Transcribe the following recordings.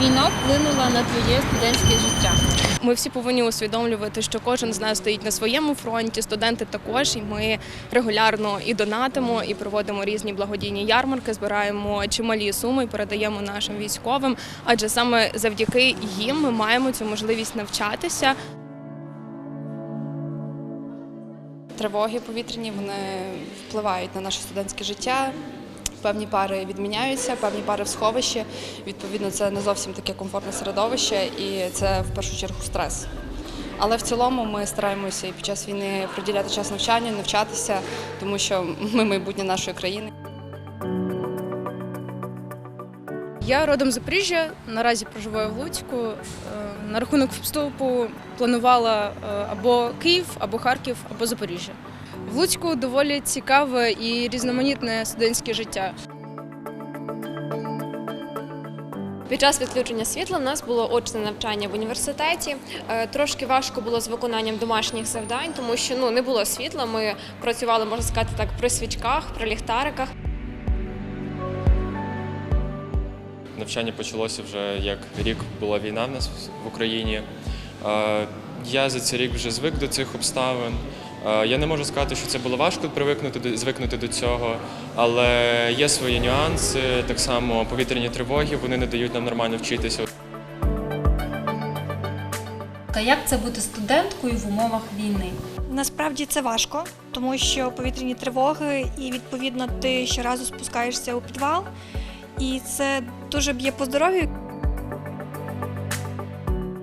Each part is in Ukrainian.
війна вплинула на твоє студентське життя? Ми всі повинні усвідомлювати, що кожен з нас стоїть на своєму фронті, студенти також, і ми регулярно і донатимо, і проводимо різні благодійні ярмарки, збираємо чималі суми і передаємо нашим військовим. Адже саме завдяки їм ми маємо цю можливість навчатися. Тривоги повітряні вони впливають на наше студентське життя. Певні пари відміняються, певні пари в сховищі. Відповідно, це не зовсім таке комфортне середовище, і це в першу чергу стрес. Але в цілому ми стараємося і під час війни приділяти час навчанню, навчатися, тому що ми майбутнє нашої країни. Я родом Запоріжжя, наразі проживаю в Луцьку. Е, На рахунок вступу планувала е, або Київ, або Харків, або Запоріжжя. В Луцьку доволі цікаве і різноманітне студентське життя. Під час відключення світла в нас було очне навчання в університеті. Е, Трошки важко було з виконанням домашніх завдань, тому що ну не було світла. Ми працювали, можна сказати, так при свічках, при ліхтариках. Навчання почалося вже як рік була війна в нас в Україні. Е, Я за цей рік вже звик до цих обставин. Е, Я не можу сказати, що це було важко привикнути до- звикнути до цього, але є свої нюанси. Так само повітряні тривоги вони не дають нам нормально вчитися. Та як це бути студенткою в умовах війни? Насправді це важко, тому що повітряні тривоги, і відповідно ти щоразу спускаєшся у підвал, і це дуже б'є по здоров'ю.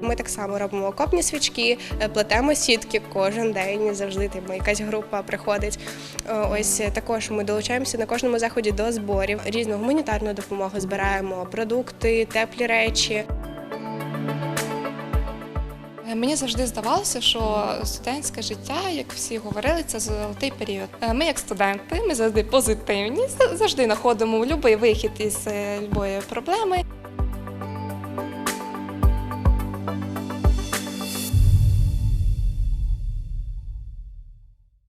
Ми так само робимо окопні свічки, е, плетемо сітки кожен день. Завжди типу, якась група приходить. Е, Ось е, також ми долучаємося на кожному заході до зборів. Різну гуманітарну допомогу збираємо продукти, теплі речі. Мені завжди здавалося, що студентське життя, як всі говорили, це золотий період. Ми, як студенти, ми завжди позитивні, завжди знаходимо будь-який вихід із будь-якої проблеми.